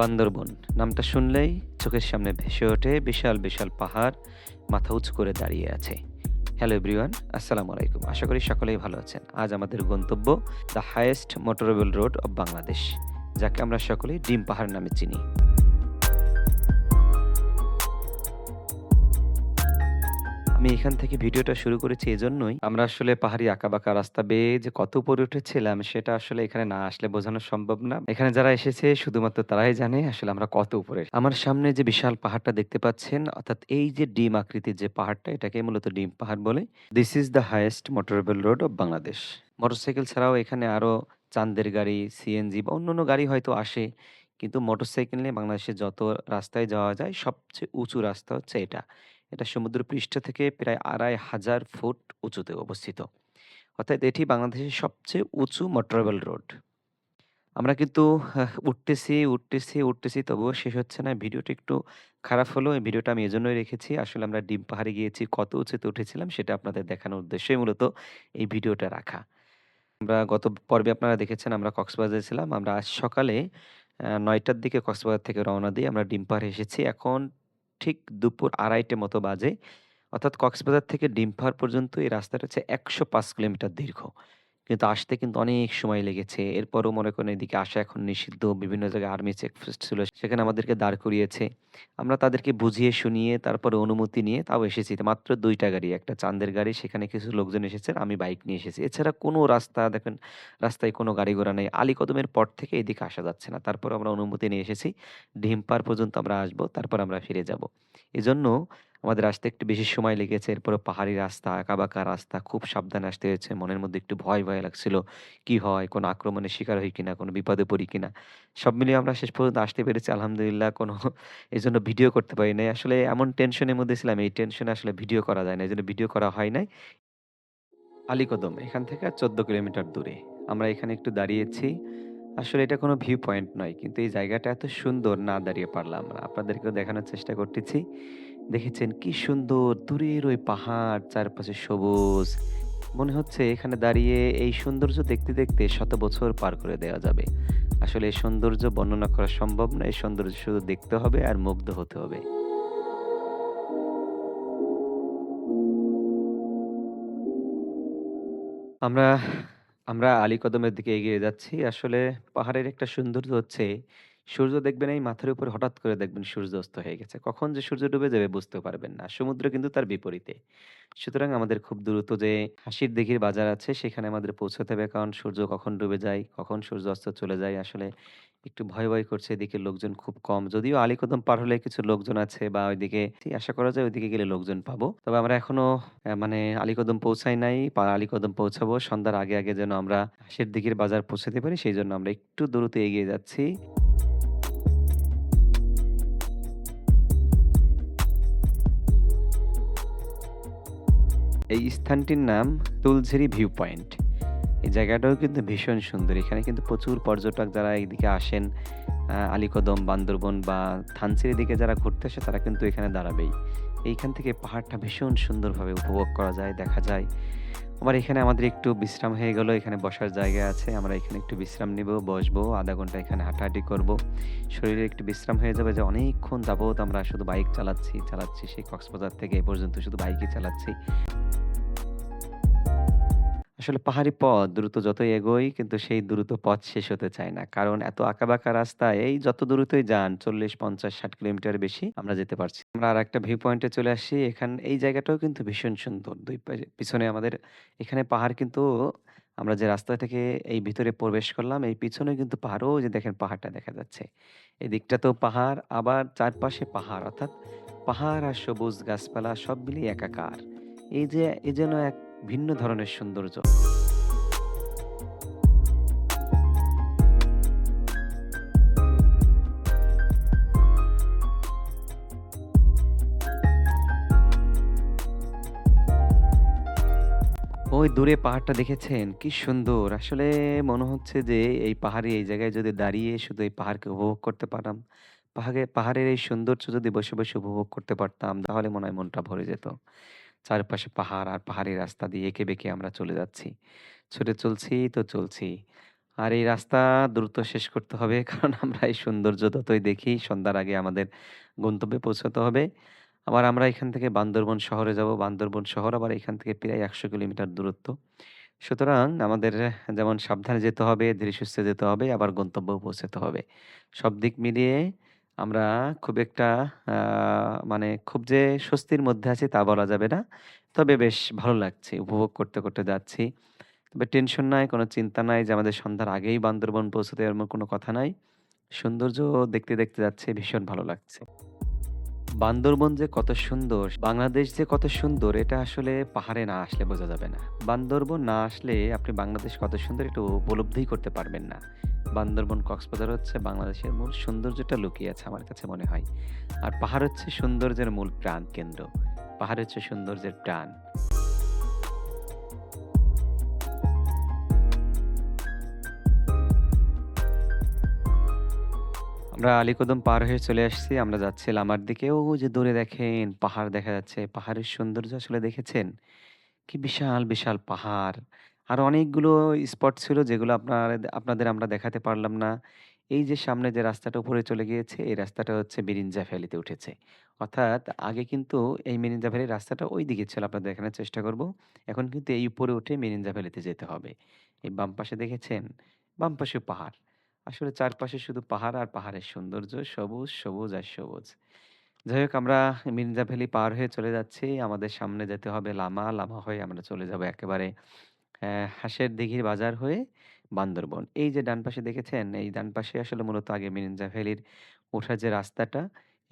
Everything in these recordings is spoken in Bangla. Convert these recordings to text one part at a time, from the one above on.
বান্দরবন। নামটা শুনলেই চোখের সামনে ভেসে ওঠে বিশাল বিশাল পাহাড়, মাথা উঁচু করে দাঁড়িয়ে আছে। হ্যালো এভরিওয়ান আসসালামু আলাইকুম। আশা করি সকলেই ভালো আছেন। আজ আমাদের গন্তব্য the highest motorable road of Bangladesh যাকে আমরা সকলেই ডিম পাহাড় নামে চিনি। আমি এখান থেকে ভিডিওটা শুরু করেছি এজন্যই। আমরা আসলে পাহাড়ি আঁকাবাঁকা রাস্তা বেয়ে যে কত উপরে উঠেছিলাম, সেটা আসলে এখানে না আসলে বোঝানো সম্ভব না। এখানে যারা এসেছে, শুধুমাত্র তারাই জানে আসলে আমরা কত উপরে। আমার সামনে যে বিশাল পাহাড়টা দেখতে পাচ্ছেন, অর্থাৎ এই যে ডিম আকৃতির যে পাহাড়টা, এটাকে মূলত ডিম পাহাড় বলে। This is the highest motorable road of Bangladesh motorcycle ছাড়াও এখানে আরও চান্দের গাড়ি সিএনজি বা অন্যান্য গাড়ি হয়তো আসে। কিন্তু মোটরসাইকেল নিয়ে বাংলাদেশে যত রাস্তায় যাওয়া যায়, সবচেয়ে উঁচু রাস্তা হচ্ছে এটা। এটা সমুদ্রপৃষ্ঠ থেকে প্রায় আড়াই হাজার ফুট উঁচুতে অবস্থিত। অর্থাৎ এটি বাংলাদেশের সবচেয়ে উঁচু মোটরেবল রোড। আমরা কিন্তু উঠতেছি উঠতেছি উঠতেছি, তবুও শেষ হচ্ছে না। ভিডিওটা একটু খারাপ হলো, এই ভিডিওটা আমি এজন্যই রেখেছি। আসলে আমরা ডিম পাহাড়ে গিয়েছি, কত উঁচুতে উঠেছিলাম সেটা আপনাদের দেখানোর উদ্দেশ্যই মূলত এই ভিডিওটা রাখা। আমরা গত পর্বে আপনারা দেখেছেন আমরা কক্সবাজারে ছিলাম। আমরা আজ সকালে নয়টার দিকে কক্সবাজার থেকে রওনা দিয়ে আমরা ডিম পাহাড়ে এসেছি। এখন ঠিক দুপুর ২.৫টে মতো বাজে। অর্থাৎ কক্সবাজার থেকে ডিম্পার পর্যন্ত এই রাস্তাটা হচ্ছে ১০৫ কিলোমিটার দীর্ঘ। কিন্তু আসতে কিন্তু অনেক সময় লেগেছে। এরপরও মনে করেন এদিকে আসা এখন নিষিদ্ধ। বিভিন্ন জায়গায় আর্মি চেকপোস্ট ছিল। সেখানে আমাদেরকে দাঁড় করিয়েছে। আমরা তাদেরকে বুঝিয়ে শুনিয়ে তারপরে অনুমতি নিয়ে তাও এসেছি। মাত্র দুইটা গাড়ি। একটা চাঁদের গাড়ি, সেখানে কিছু লোকজন এসেছেন। আমি বাইক নিয়ে এসেছি। এছাড়া কোনো রাস্তা দেখেন রাস্তায় কোনো গাড়ি ঘোড়া নেই। আলীকদমের পর থেকে এদিকে আসা যাচ্ছে না। তারপরেও আমরা অনুমতি নিয়ে এসেছি। ডিমপাড় পর্যন্ত আমরা আসব। তারপর আমরা ফিরে যাব। এজন্য আমাদের আসতে একটু বেশি সময় লেগেছে। এরপরে পাহাড়ি রাস্তা, আঁকাবাঁকা রাস্তা খুব সাবধানে আসতে হয়েছে। মনের মধ্যে একটু ভয়, ভয় লাগছিল। কি হয়? কোনো আক্রমণের শিকার হই কিনা? কোনো বিপদে পড়ি কিনা? সব মিলিয়ে আমরা শেষ পর্যন্ত আসতে পেরেছি আলহামদুলিল্লাহ। কোনো এই জন্য ভিডিও করতে পারি নাই। আসলে এমন টেনশনের মধ্যে ছিলাম, এই টেনশনে আসলে ভিডিও করা যায় না। এই জন্য ভিডিও করা হয় নাই। আলীকদম এখান থেকে ১৪ কিলোমিটার দূরে। আমরা এখানে একটু দাঁড়িয়েছি। আসলে এটা কোনো ভিউ পয়েন্ট নয়। কিন্তু এই জায়গাটা এত সুন্দর না দাঁড়িয়ে পারলাম না। আপনাদেরকেও দেখানোর চেষ্টা করতেছি। দেখেছেন কি সুন্দর দূরের ওই পাহাড়, চারপাশে সবুজ। মনে হচ্ছে এখানে দাঁড়িয়ে এই সৌন্দর্য দেখতে, দেখতে শত বছর পার করে দেওয়া যাবে। আসলে এই সৌন্দর্য বর্ণনা করা সম্ভব না। এই সৌন্দর্য শুধু দেখতে হবে আর মুগ্ধ হতে হবে। আমরা আমরা আলীকদমের দিকে এগিয়ে যাচ্ছি। আসলে পাহাড়ের একটা সৌন্দর্য হচ্ছে সূর্য দেখবেন এই মাথার উপরে হঠাৎ করে দেখবেন সূর্য অস্ত হয়ে গেছে। কখন যে সূর্য ডুবে যাবে বুঝতেও পারবেন না। সমুদ্র কিন্তু তার বিপরীতে। সুতরাং আমাদের খুব দ্রুত যে হাসির দিঘির বাজার আছে সেখানে আমাদের পৌঁছাতে হবে। কারণ সূর্য কখন ডুবে যায়, কখন সূর্য অস্ত চলে যায় আসলে একটু ভয়, ভয় করছে। এদিকে লোকজন খুব কম। যদিও আলীকদম পার হলে কিছু লোকজন আছে বা ওইদিকে আশা করা যায় ওইদিকে গেলে লোকজন পাবো। তবে আমরা এখনও অ্যা মানে আলীকদম পৌঁছাই নাই। পা আলীকদম পৌঁছাবো। সন্ধ্যার আগে, আগে যেন আমরা হাসির দিঘির বাজার পৌঁছাতে পারি সেই জন্য আমরা একটু দ্রুত এগিয়ে যাচ্ছি। এই স্থানটির নাম তুলঝেরি ভিউ পয়েন্ট। এই জায়গাটাও কিন্তু ভীষণ সুন্দর। এখানে কিন্তু প্রচুর পর্যটক যারা এইদিকে আসেন আলিকদম বান্দরবন বা থানচির দিকে যারা ঘুরতে আসে তারা কিন্তু এখানে দাঁড়াবেই। এইখান থেকে পাহাড়টা ভীষণ সুন্দরভাবে উপভোগ করা যায়, দেখা যায়। আবার এখানে আমাদের একটু বিশ্রাম হয়ে গেল। এখানে বসার জায়গা আছে। আমরা এখানে একটু বিশ্রাম নেব বসবো। আধা ঘণ্টা এখানে হাঁটাহাঁটি করব। শরীরে একটু বিশ্রাম হয়ে যাবে যে অনেকক্ষণ যাবত আমরা শুধু বাইক চালাচ্ছি, চালাচ্ছি। সেই কক্সবাজার থেকে এ পর্যন্ত শুধু বাইকই চালাচ্ছি। আসলে পাহাড়ি পথ দ্রুত যতই এগোই কিন্তু সেই দ্রুত পথ শেষ হতে চায় না। কারণ এত আঁকাবাঁকা রাস্তা এই যত দ্রুতই যান ৪০, ৫০, ৬০ কিলোমিটার বেশি আমরা যেতে পারছি। আমরা আর একটা ভিউ পয়েন্টে চলে আসি এখান এই জায়গাটাও কিন্তু ভীষণ সুন্দর। দুই পিছনে আমাদের এখানে পাহাড় কিন্তু আমরা যে রাস্তা থেকে এই ভিতরে প্রবেশ করলাম এই পিছনে কিন্তু পাহাড় ওই যে দেখেন পাহাড়টা দেখা যাচ্ছে। এই দিকটা তো পাহাড় আবার চারপাশে পাহাড় অর্থাৎ পাহাড় আর সবুজ গাছপালা সব মিলিয়ে একাকার। এই যে এই যেন এক ভিন্ন ধরনের সৌন্দর্য। ওই দূরে পাহাড়টা দেখেছেন? কি সুন্দর! আসলে মনে হচ্ছে যে এই পাহাড়ে এই জায়গায় যদি দাঁড়িয়ে শুধু এই পাহাড়কে উপভোগ করতে পারতাম, পাহাড়ে পাহাড়ের এই সৌন্দর্য যদি বসে, বসে উপভোগ করতে পারতাম তাহলে মনে হয় মনটা ভরে যেত। চারপাশে পাহাড় আর পাহাড়ি রাস্তা দিয়ে এঁকে বেঁকে আমরা চলে যাচ্ছি। ছুটে চলছি তো চলছি। আর এই রাস্তা দ্রুত শেষ করতে হবে। কারণ আমরা এই সৌন্দর্য যতই দেখি সন্ধ্যার আগে আমাদের গন্তব্যে পৌঁছাতে হবে। আবার আমরা এখান থেকে বান্দরবন শহরে যাব। বান্দরবন শহর আবার এখান থেকে প্রায় ১০০ কিলোমিটার দূরত্ব। সুতরাং আমাদের যেমন সাবধানে যেতে হবে, ধীরে-সুস্থে যেতে হবে, আবার গন্তব্যেও পৌঁছাতে হবে। সব দিক মিলিয়ে আমরা খুব একটা মানে খুব যে স্বস্তির মধ্যে আছি তা বলা যাবে না। তবে বেশ ভালো লাগছে। উপভোগ করতে, করতে যাচ্ছি। তবে টেনশন নাই, কোনো চিন্তা নাই যে আমাদের সন্ধ্যার আগেই বান্দরবন পৌঁছতে এমন কোনো কথা নাই। সৌন্দর্য দেখতে, দেখতে যাচ্ছে ভীষণ ভালো লাগছে। বান্দরবন যে কত সুন্দর, বাংলাদেশ যে কত সুন্দর এটা আসলে পাহাড়ে না আসলে বোঝা যাবে না। বান্দরবন না আসলে আপনি বাংলাদেশ কত সুন্দর একটু উপলব্ধি করতে পারবেন না। বান্দরবন কক্সবাজার হচ্ছে বাংলাদেশের মূল সৌন্দর্যটা লুকিয়ে আছে আমার কাছে মনে হয়। আর পাহাড় হচ্ছে সৌন্দর্যের মূল প্রাণ কেন্দ্র পাহাড় হচ্ছে সৌন্দর্যের প্রাণ। আমরা আলীকদম পার হয়ে চলে আসছি। আমরা যাচ্ছি লামার দিকে। ও যে দূরে দেখেন পাহাড় দেখা যাচ্ছে। পাহাড়ের সৌন্দর্য আসলে দেখেছেন? কি বিশাল, বিশাল পাহাড়। আর অনেকগুলো স্পট ছিল যেগুলো আপনার আপনাদের আমরা দেখাতে পারলাম না। এই যে সামনে যে রাস্তাটা উপরে চলে গিয়েছে, এই রাস্তাটা হচ্ছে মিরিঞ্জা ভ্যালিতে উঠেছে। অর্থাৎ আগে কিন্তু এই মিরিঞ্জা ভ্যালির রাস্তাটা ওই দিকে ছিল আপনাদের দেখানোর চেষ্টা করব। এখন কিন্তু এই উপরে উঠে মিরিঞ্জা ভ্যালিতে যেতে হবে। এই বাম পাশে দেখেছেন? বাম পাশে পাহাড়। আসলে চারপাশে শুধু পাহাড় আর পাহাড়ের সৌন্দর্য। সবুজ, সবুজ আর সবুজ। যাই হোক আমরা মিরিঞ্জা ভ্যালি পার হয়ে চলে যাচ্ছি। আমাদের সামনে যেতে হবে লামা। লামা হয়ে আমরা চলে যাব একেবারে হাঁসের দিঘির বাজার হয়ে বান্দরবন। এই যে ডান পাশে দেখেছেন? এই ডান পাশে আসলে মূলত আগে মিরিঞ্জা ভ্যালির ওঠার যে রাস্তাটা,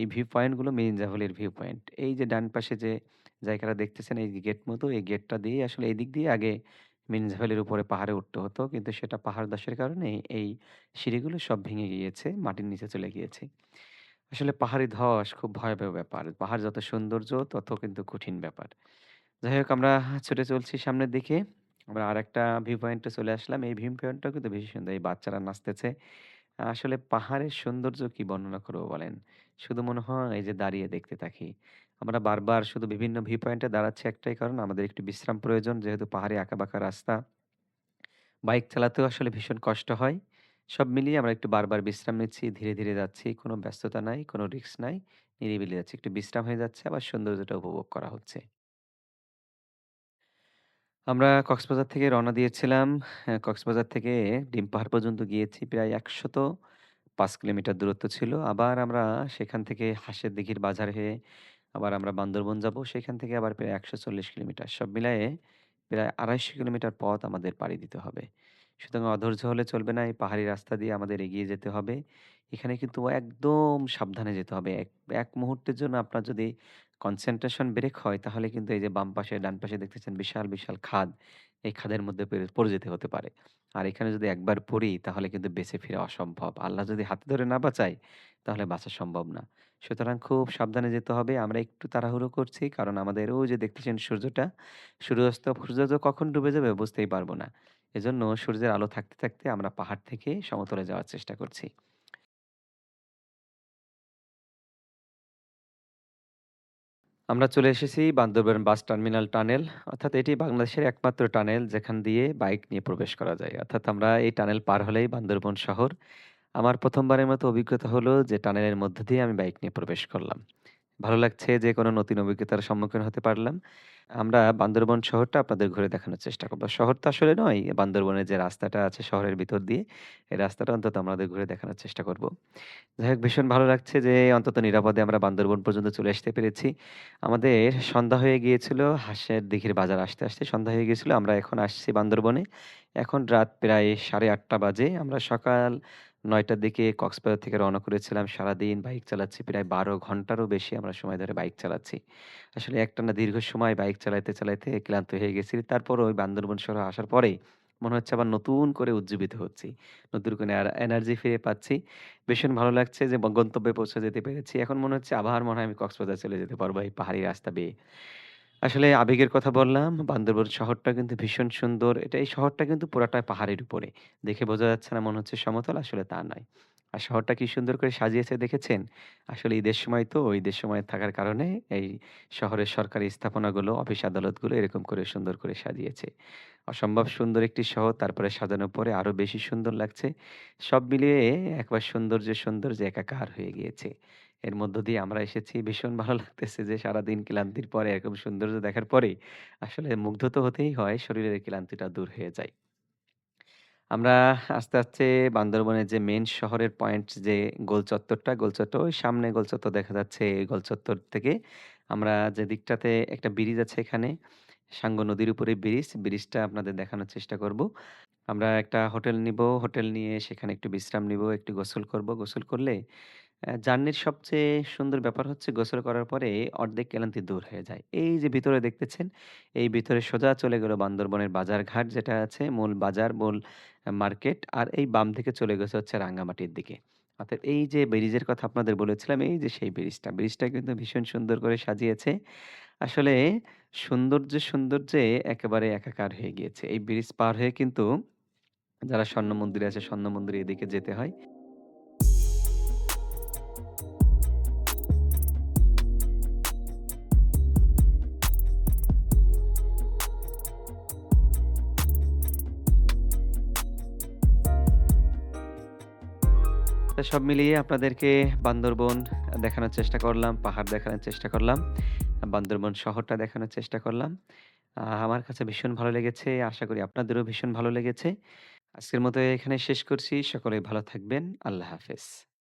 এই ভিউ পয়েন্টগুলো গুলো ভ্যালির ভিউ পয়েন্ট। এই যে ডান পাশে যে জায়গাটা দেখতেছেন এই গেট মতো, এই গেটটা দিয়ে আসলে এদিক দিয়ে আগে মিরিঞ্জা ভ্যালির উপরে পাহাড়ে উঠতে হতো। কিন্তু সেটা পাহাড় ধসের কারণে এই সিঁড়িগুলো সব ভেঙে গিয়েছে, মাটির নিচে চলে গিয়েছে। আসলে পাহাড়ি ধস খুব ভয়াবহ ব্যাপার। পাহাড় যত সৌন্দর্য তত কিন্তু কঠিন ব্যাপার। যাই হোক আমরা ছুটে চলছি সামনের দিকে। আমরা আরেকটা ভিউ পয়েন্টে চলে আসলাম। এই ভিউ পয়েন্টটাও কিন্তু বেশি সুন্দর। এই বাচ্চারা নাচতেছে। আসলে পাহাড়ের সৌন্দর্য কি বর্ণনা করব বলেন? শুধু মনে হয় এই যে দাঁড়িয়ে দেখতে থাকি। আমরা বারবার শুধু বিভিন্ন ভিউ পয়েন্টে দাঁড়াচ্ছি একটাই কারণ আমাদের একটু বিশ্রাম প্রয়োজন। যেহেতু পাহাড়ি আঁকাবাঁকা রাস্তা। বাইক চালাতেও আসলে ভীষণ কষ্ট হয়। সব মিলিয়ে আমরা একটু বারবার বিশ্রাম নিচ্ছি, ধীরে, ধীরে যাচ্ছি। কোনো ব্যস্ততা নাই, কোনো রিস্ক নাই। নিরিবিলি যাচ্ছি। একটু বিশ্রাম হয়ে যাচ্ছে আবার সৌন্দর্যটা উপভোগ করা হচ্ছে। আমরা কক্সবাজার থেকে রওনা দিয়েছিলাম। হ্যাঁ, কক্সবাজার থেকে ডিম পাহাড় পর্যন্ত গিয়েছি। প্রায় ১০৫ কিলোমিটার দূরত্ব ছিল। আবার আমরা সেখান থেকে হাঁসের দিঘির বাজার হয়ে আবার আমরা বান্দরবন যাব। সেখান থেকে আবার প্রায় ১৪০ কিলোমিটার। সব মিলায়ে প্রায় ২৫০ কিলোমিটার পথ আমাদের পাড়ি দিতে হবে। সুতরাং অধৈর্য হলে চলবে না। এই পাহাড়ি রাস্তা দিয়ে আমাদের এগিয়ে যেতে হবে। এখানে কিন্তু একদম সাবধানে যেতে হবে। এক এক মুহূর্তের জন্য আপনার যদি কনসেন্ট্রেশন ব্রেক হয় তাহলে কিন্তু এই যে বাম পাশে, ডান পাশে দেখতেছেন বিশাল, বিশাল খাদ। এই খাদের মধ্যে পড়ে যেতে হতে পারে। আর এখানে যদি একবার পড়ি তাহলে কিন্তু বেঁচে ফিরা অসম্ভব। আল্লাহ যদি হাতে ধরে না বাঁচায় তাহলে বাঁচা সম্ভব না। সুতরাং খুব সাবধানে যেতে হবে। আমরা একটু তাড়াহুড়ো করছি কারণ আমাদের ওই যে দেখতেছেন সূর্যটা, সূর্যাস্ত সূর্য কখন ডুবে যাবে বুঝতেই পারব না। এজন্য সূর্যের আলো থাকতে, থাকতে আমরা পাহাড় থেকে সমতলে যাওয়ার চেষ্টা করছি। আমরা চলে এসেছি বান্দরবান বাস টার্মিনাল টানেল। অর্থাৎ এটি বাংলাদেশের একমাত্র টানেল যেখান দিয়ে বাইক নিয়ে প্রবেশ করা যায়। অর্থাৎ আমরা এই টানেল পার হলেই বান্দরবন শহর। আমার প্রথমবারের মতো অভিজ্ঞতা হলো যে টানেলের মধ্য দিয়ে আমি বাইক নিয়ে প্রবেশ করলাম। ভালো লাগছে যে কোনো নতুন অভিজ্ঞতার সম্মুখীন হতে পারলাম। আমরা বান্দরবন শহরটা আপনাদের ঘুরে দেখানোর চেষ্টা করব। শহর তো আসলে নয়, বান্দরবনের যে রাস্তাটা আছে শহরের ভিতর দিয়ে, এই রাস্তাটা অন্তত আমাদের ঘুরে দেখানোর চেষ্টা করব। যাই হোক ভীষণ ভালো লাগছে যে অন্তত নিরাপদে আমরা বান্দরবন পর্যন্ত চলে আসতে পেরেছি। আমাদের সন্ধ্যা হয়ে গিয়েছিল হাঁসের দিঘির বাজার আসতে, আসতে সন্ধ্যা হয়ে গিয়েছিল। আমরা এখন আসছি বান্দরবনে। এখন রাত প্রায় 8:30 বাজে। আমরা সকাল ৯ টার দিকে কক্সবাজার থেকে রওনা করেছিলাম। সারাদিন বাইক চালাচ্ছি। প্রায় ১২ ঘন্টারও বেশি আমরা সময় ধরে বাইক চালাচ্ছি। আসলে একটানা দীর্ঘ সময় বাইক চালাইতে, চালাইতে ক্লান্ত হয়ে গেছি। তারপরও ওই বান্দরবন শহরে আসার পরে মনে হচ্ছে আবার নতুন করে উজ্জীবিত হচ্ছি। নতুন করে আর এনার্জি ফিরে পাচ্ছি। ভীষণ ভালো লাগছে যে গন্তব্যে পৌঁছে যেতে পেরেছি। এখন মনে হচ্ছে আবার মনে হয় আমি কক্সবাজার চলে যেতে পারব এই পাহাড়ি রাস্তা বেয়ে। আসলে আবেগের কথা বললাম। বান্দরবন শহরটা কিন্তু ভীষণ সুন্দর। এটা এই শহরটা কিন্তু পুরাটাই পাহাড়ের উপরে। দেখে বোঝা যাচ্ছে না মনে হচ্ছে সমতল, আসলে তা নয়। আর শহরটা কি সুন্দর করে সাজিয়েছে দেখেছেন? আসলে ঈদের সময় তো ঈদের সময় থাকার কারণে এই শহরের সরকারি স্থাপনাগুলো, অফিস আদালতগুলো এরকম করে সুন্দর করে সাজিয়েছে। অসম্ভব সুন্দর একটি শহর তারপরে সাজানোর পরে আরও বেশি সুন্দর লাগছে। সব মিলিয়ে একবার সৌন্দর্যে, সৌন্দর্যে একাকার হয়ে গিয়েছে। এর মধ্য দিয়ে আমরা এসেছি। ভীষণ ভালো লাগতেছে যে সারাদিন ক্লান্তির পরে এরকম সৌন্দর্য দেখার পরে আসলে মুগ্ধ তো হতেই হয়, শরীরের ক্লান্তিটা দূর হয়ে যায়। আমরা আস্তে, আস্তে বান্দরবনের যে মেইন শহরের পয়েন্ট যে গোল চত্বরটা, গোল চত্বর ওই সামনে গোল চত্বর দেখা যাচ্ছে। গোল চত্বর থেকে আমরা যে দিকটাতে একটা ব্রিজ আছে এখানে, সাঙ্গু নদীর উপরে ব্রিজ। ব্রিজটা আপনাদের দেখানোর চেষ্টা করব। আমরা একটা হোটেল নিবো। হোটেল নিয়ে সেখানে একটু বিশ্রাম নিবো, একটু গোসল করব। গোসল করলে জার্নির সবচেয়ে সুন্দর ব্যাপার হচ্ছে গোসল করার পরে অর্ধেক ক্লান্তি দূর হয়ে যায়। এই যে ভিতরে দেখতেছেন, এই ভিতরে সোজা চলে গেল বান্দরবনের বাজারঘাট যেটা আছে, মূল বাজার, মূল মার্কেট। আর এই বাম দিকে চলে গেছে হচ্ছে রাঙ্গামাটির দিকে। অর্থাৎ এই যে ব্রিজের কথা আপনাদের বলেছিলাম, এই যে সেই ব্রিজটা। ব্রিজটা কিন্তু ভীষণ সুন্দর করে সাজিয়েছে। আসলে সৌন্দর্যে, সৌন্দর্যে একেবারে একাকার হয়ে গিয়েছে। এই ব্রিজ পার হয়ে কিন্তু যারা স্বর্ণ মন্দিরে আছে, স্বর্ণ মন্দিরের এদিকে যেতে হয়। সব মিলিয়ে আপনাদেরকে বান্দরবন দেখানোর চেষ্টা করলাম, পাহাড় দেখানোর চেষ্টা করলাম। বান্দরবন শহরটা দেখানোর চেষ্টা করলাম। আমার কাছে ভীষণ ভালো লেগেছে। আশা করি আপনাদেরও ভীষণ ভালো লেগেছে। আজকের মতো এখানে শেষ করছি। সকলে ভালো থাকবেন। আল্লাহ হাফেজ।